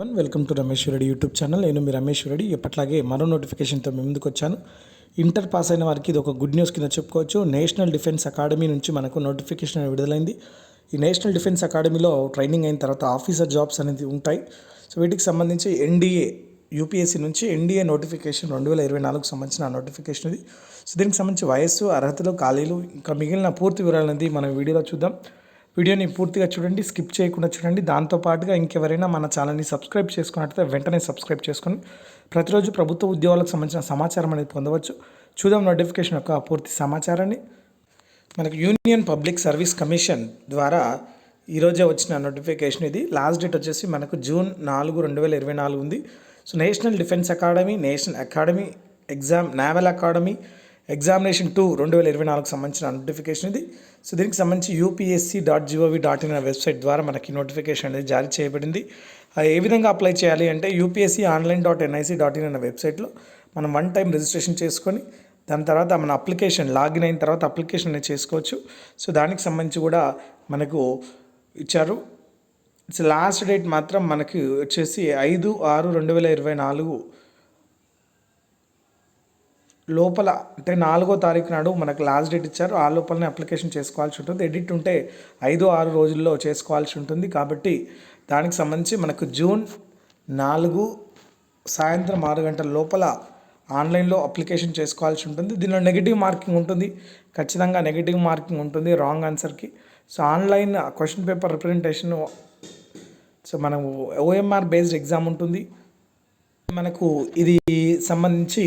One welcome to Ramesh Reddy YouTube channel నేను మీ రమేష్ రెడ్డి ఎప్పట్లాగే మరో నోటిఫికేషన్తో మీ ముందుకు వచ్చాను. ఇంటర్ పాస్ అయిన వారికి ఇది ఒక గుడ్ న్యూస్ కింద చెప్పుకోవచ్చు. నేషనల్ డిఫెన్స్ అకాడమీ నుంచి మనకు నోటిఫికేషన్ అనేది విడుదలైంది. ఈ నేషనల్ డిఫెన్స్ అకాడమీలో ట్రైనింగ్ అయిన తర్వాత ఆఫీసర్ జాబ్స్ అనేది ఉంటాయి. సో వీటికి సంబంధించి ఎన్డీఏ యూపీఎస్సీ నుంచి ఎన్డీఏ నోటిఫికేషన్ రెండు వేల ఇరవై నాలుగుకు సంబంధించిన నోటిఫికేషన్ ఇది. సో దీనికి సంబంధించి వయస్సు అర్హతలు ఖాళీలు ఇంకా మిగిలిన పూర్తి వివరాలు అనేది మనం వీడియోలో చూద్దాం. వీడియోని పూర్తిగా చూడండి స్కిప్ చేయకుండా చూడండి. దాంతోపాటుగా ఇంకెవరైనా మన ఛానల్ని సబ్స్క్రైబ్ చేసుకున్నట్లయితే వెంటనే సబ్స్క్రైబ్ చేసుకొని ప్రతిరోజు ప్రభుత్వ ఉద్యోగాలకు సంబంధించిన సమాచారం అనేది పొందవచ్చు. చూద్దాం నోటిఫికేషన్ యొక్క పూర్తి సమాచారాన్ని. మనకు యూనియన్ పబ్లిక్ సర్వీస్ కమిషన్ ద్వారా ఈరోజే వచ్చిన నోటిఫికేషన్ ఇది. లాస్ట్ డేట్ వచ్చేసి మనకు జూన్ నాలుగు రెండు వేల ఇరవై నాలుగు ఉంది. So national defence academy national academy exam naval academy examination two రెండు వేల ఇరవై నాలుగు సంబంధించిన నోటిఫికేషన్ ఇది. సో దీనికి సంబంధించి UPSC dot gov dot in website ద్వారా మనకి నోటిఫికేషన్ అనేది జారీ చేయబడింది. ఏ విధంగా అప్లై చేయాలి అంటే UPSC online dot NIC dot in అనే వెబ్సైట్లో మనం వన్ టైం రిజిస్ట్రేషన్ చేసుకొని దాని తర్వాత మన అప్లికేషన్ లాగిన్ అయిన తర్వాత అప్లికేషన్ అనేది చేసుకోవచ్చు. సో దానికి సంబంధించి కూడా మనకు ఇచ్చారు. ఇట్స్ లాస్ట్ డేట్ మాత్రం మనకి వచ్చేసి ఐదు ఆరు రెండు వేల ఇరవై నాలుగు లోపల అంటే నాలుగో తారీఖు నాడు మనకు లాస్ట్ డేట్ ఇచ్చారు. ఆ లోపలనే అప్లికేషన్ చేసుకోవాల్సి ఉంటుంది. ఎడిట్ ఉంటే ఐదు ఆరు రోజుల్లో చేసుకోవాల్సి ఉంటుంది. కాబట్టి దానికి సంబంధించి మనకు జూన్ నాలుగు సాయంత్రం ఆరు గంటల లోపల ఆన్లైన్లో అప్లికేషన్ చేసుకోవాల్సి ఉంటుంది. దీనిలో నెగిటివ్ మార్కింగ్ ఉంటుంది. ఖచ్చితంగా నెగిటివ్ మార్కింగ్ ఉంటుంది. Wrong ఆన్సర్కి so online question paper representation so మనము ఓఎంఆర్ బేస్డ్ ఎగ్జామ్ ఉంటుంది. మనకు ఇది సంబంధించి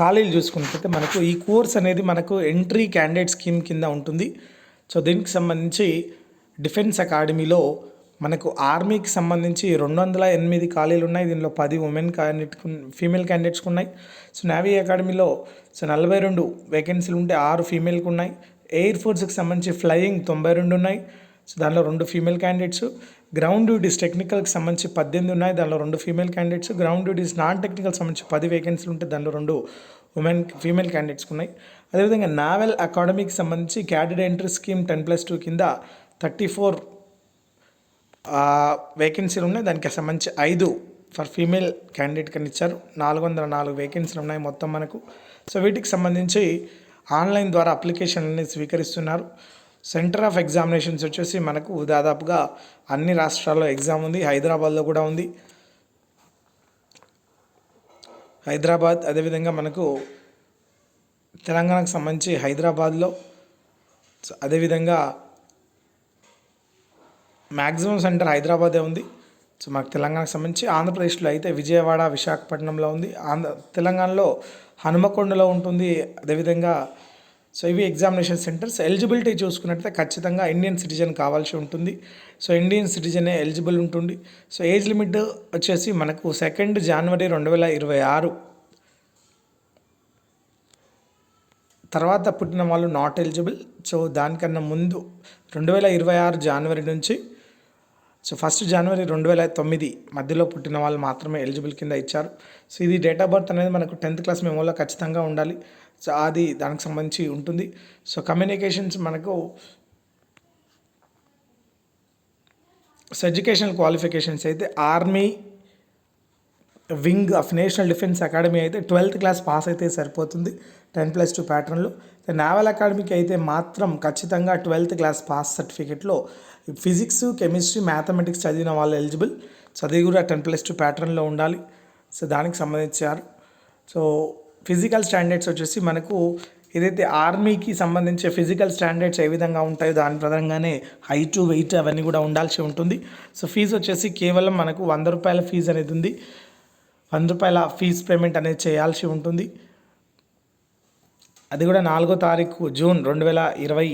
ఖాళీలు చూసుకున్నట్లయితే మనకు ఈ కోర్స్ అనేది మనకు ఎంట్రీ క్యాండిడేట్ స్కీమ్ కింద ఉంటుంది. సో దీనికి సంబంధించి డిఫెన్స్ అకాడమీలో మనకు ఆర్మీకి సంబంధించి రెండు వందల ఎనిమిది ఖాళీలు ఉన్నాయి. దీనిలో పది ఉమెన్ క్యాండిడేట్ ఫీమేల్ క్యాండిడేట్స్కి ఉన్నాయి. సో నేవీ అకాడమీలో సో నలభై రెండు వేకెన్సీలు ఉంటే ఆరు ఫీమేల్కి ఉన్నాయి. ఎయిర్ ఫోర్స్కి సంబంధించి ఫ్లయింగ్ తొంభై రెండు ఉన్నాయి. సో దానిలో రెండు ఫీమేల్ క్యాండిడేట్స్ గ్రౌండ్ డ్యూటీస్ టెక్నికల్కి సంబంధించి పద్దెనిమిది ఉన్నాయి. దానిలో రెండు female candidates ground duties non technical సంబంధించి పది వేకెన్సీలు ఉంటే దానిలో రెండు ఉమెన్ ఫీమేల్ క్యాండిడేట్స్ ఉన్నాయి. అదేవిధంగా నావెల్ అకాడమీకి సంబంధించి cadet entry scheme ten plus two కింద థర్టీ ఫోర్ వేకెన్సీలు ఉన్నాయి. దానికి సంబంధించి ఐదు ఫర్ ఫీమేల్ క్యాండిడేట్ కానీ ఇచ్చారు. నాలుగు వందల నాలుగు వేకెన్సీలు ఉన్నాయి మొత్తం మనకు. సో వీటికి సంబంధించి ఆన్లైన్ ద్వారా అప్లికేషన్ అనేది స్వీకరిస్తున్నారు. సెంటర్ ఆఫ్ ఎగ్జామినేషన్స్ వచ్చేసి మనకు దాదాపుగా అన్ని రాష్ట్రాల్లో ఎగ్జామ్ ఉంది. హైదరాబాద్లో కూడా ఉంది. హైదరాబాద్ అదేవిధంగా మనకు తెలంగాణకు సంబంధించి హైదరాబాద్లో అదేవిధంగా మ్యాక్సిమం సెంటర్ హైదరాబాదే ఉంది. సో మాకు తెలంగాణకు సంబంధించి ఆంధ్రప్రదేశ్లో అయితే విజయవాడ విశాఖపట్నంలో ఉంది. ఆంధ్ర తెలంగాణలో హనుమకొండలో ఉంటుంది. అదేవిధంగా సో ఇవి ఎగ్జామినేషన్ సెంటర్స్. ఎలిజిబిలిటీ చూసుకున్నట్లయితే ఖచ్చితంగా ఇండియన్ సిటిజన్ కావాల్సి ఉంటుంది. సో ఇండియన్ సిటిజనే ఎలిజిబుల్ ఉంటుంది. సో ఏజ్ లిమిట్ వచ్చేసి మనకు సెకండ్ జనవరి రెండు వేల ఇరవై ఆరు. తర్వాత పుట్టిన వాళ్ళు నాట్ ఎలిజిబుల్. సో దానికన్నా ముందు రెండు వేల ఇరవై ఆరు జనవరి నుంచి సో ఫస్ట్ జనవరి రెండు వేల తొమ్మిది మధ్యలో పుట్టిన వాళ్ళు మాత్రమే ఎలిజిబుల్ కింద ఇచ్చారు. సో ఇది డేట్ ఆఫ్ బర్త్ అనేది మనకు టెన్త్ క్లాస్ మెమోలో ఖచ్చితంగా ఉండాలి. సో అది దానికి సంబంధించి ఉంటుంది. సో కమ్యూనికేషన్స్ మనకు సో ఎడ్యుకేషనల్ క్వాలిఫికేషన్స్ అయితే army wing of national defence academy అయితే ట్వెల్త్ క్లాస్ పాస్ అయితే సరిపోతుంది. టెన్ ప్లస్ టూ ప్యాటర్న్లో. నావల్ అకాడమీకి అయితే మాత్రం ఖచ్చితంగా ట్వెల్త్ క్లాస్ పాస్ సర్టిఫికేట్లో ఫిజిక్స్ కెమిస్ట్రీ మ్యాథమెటిక్స్ చదివిన వాళ్ళు ఎలిజిబుల్. చదివి కూడా టెన్ ప్లస్ టూ ప్యాటర్న్లో ఉండాలి. సో దానికి సంబంధించారు. సో ఫిజికల్ స్టాండర్డ్స్ వచ్చేసి మనకు ఏదైతే ఆర్మీకి సంబంధించి ఫిజికల్ స్టాండర్డ్స్ ఏ విధంగా ఉంటాయో దాని ప్రధానంగానే హైట్ వెయిట్ అవన్నీ కూడా ఉండాల్సి ఉంటుంది. సో ఫీజు వచ్చేసి కేవలం మనకు వంద రూపాయల ఫీజు అనేది ఉంది. వంద రూపాయల ఫీజు పేమెంట్ అనేది చేయాల్సి ఉంటుంది. అది కూడా నాలుగో తారీఖు జూన్ రెండు వేల ఇరవై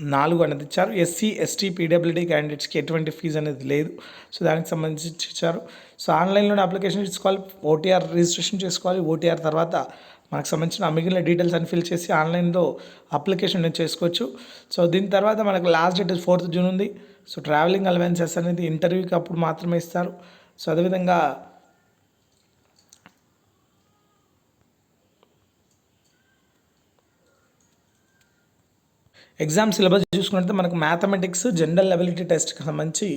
నాలుగు అనేది ఇచ్చారు. ఎస్సీ ఎస్టీ పీడబ్ల్యూడీ క్యాండిడేట్స్కి ఎటువంటి ఫీజు అనేది లేదు. సో దానికి సంబంధించి ఇచ్చారు. సో ఆన్లైన్లోనే అప్లికేషన్ తీసుకోవాలి. ఓటీఆర్ రిజిస్ట్రేషన్ చేసుకోవాలి. ఓటీఆర్ తర్వాత మనకు సంబంధించిన మిగిలిన డీటెయిల్స్ అని ఫిల్ చేసి ఆన్లైన్లో అప్లికేషన్ అనేది చేసుకోవచ్చు. సో దీని తర్వాత మనకు లాస్ట్ డేట్ ఫోర్త్ జూన్ ఉంది. సో ట్రావెలింగ్ అలవెన్సెస్ అనేది ఇంటర్వ్యూకి అప్పుడు మాత్రమే ఇస్తారు. సో అదేవిధంగా ఎగ్జామ్ సిలబస్ చూసుకున్నట్టు మనకు మ్యాథమెటిక్స్ జనరల్ అబిలిటీ టెస్ట్కి సంబంధించి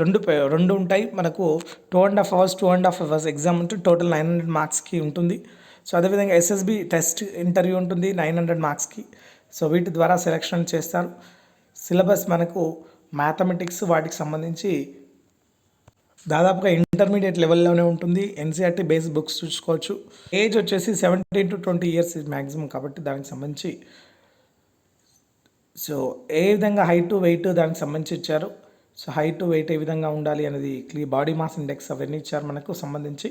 రెండు రెండు ఉంటాయి. మనకు two and half hours two and half hours exam ఉంటుంది. టోటల్ నైన్ హండ్రెడ్ మార్క్స్కి ఉంటుంది. సో అదేవిధంగా ఎస్ఎస్బి టెస్ట్ ఇంటర్వ్యూ ఉంటుంది నైన్ హండ్రెడ్ మార్క్స్కి సో వీటి ద్వారా సెలెక్షన్ చేస్తారు. సిలబస్ మనకు మ్యాథమెటిక్స్ వాటికి సంబంధించి దాదాపుగా ఇంటర్మీడియట్ లెవెల్లోనే ఉంటుంది. ఎన్సీఆర్టీ బేస్ బుక్స్ చూసుకోవచ్చు. ఏజ్ వచ్చేసి seventeen to twenty years maximum కాబట్టి దానికి సంబంధించి సో ఏ విధంగా హైట్ వెయిట్ దానికి సంబంధించి ఇచ్చారు? సో హైట్ వెయిట్ ఏ విధంగా ఉండాలి అనేది క్లీ బాడీ మాస్ ఇండెక్స్ అవన్నీ ఇచ్చారు మనకు సంబంధించి.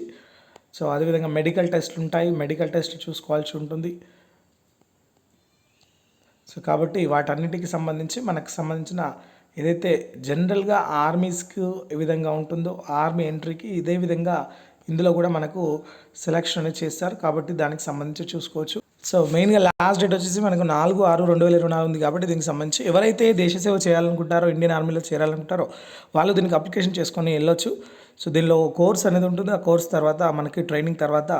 సో అదేవిధంగా మెడికల్ టెస్ట్లు ఉంటాయి. మెడికల్ టెస్ట్ చూసుకోవాల్సి ఉంటుంది. సో కాబట్టి వాటన్నిటికి సంబంధించి మనకు సంబంధించిన ఏదైతే జనరల్గా ఆర్మీస్కి ఏ విధంగా ఉంటుందో ఆర్మీ ఎంట్రీకి ఇదే విధంగా ఇందులో కూడా మనకు సెలక్షన్ అనేది చేస్తారు. కాబట్టి దానికి సంబంధించి చూసుకోవచ్చు. సో మెయిన్గా లాస్ట్ డేట్ వచ్చేసి మనకు నాలుగు ఆరు రెండు వేల ఇరవై నాలుగు ఉంది కాబట్టి దీనికి సంబంధించి ఎవరైతే దేశ సేవ చేయాలనుకుంటారో ఇండియన్ ఆర్మీలో చేరాలనుకుంటారో వాళ్ళు దీనికి అప్లికేషన్ చేసుకొని వెళ్ళొచ్చు. సో దీనిలో కోర్స్ అనేది ఉంటుంది. ఆ కోర్స్ తర్వాత మనకి ట్రైనింగ్ తర్వాత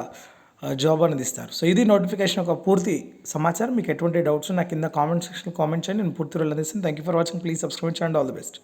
జాబ్ అనేది ఇస్తారు. సో ఇది నోటిఫికేషన్ ఒక పూర్తి సమాచారం. మీకు ఎటువంటి డౌట్స్ నా కింద కామెంట్ సెక్షన్ కామెంట్ చేయండి. నేను పూర్తి రోజులు అందిస్తాను. Thank you for watching please subscribe చేయండి ఆల్ ది బెస్ట్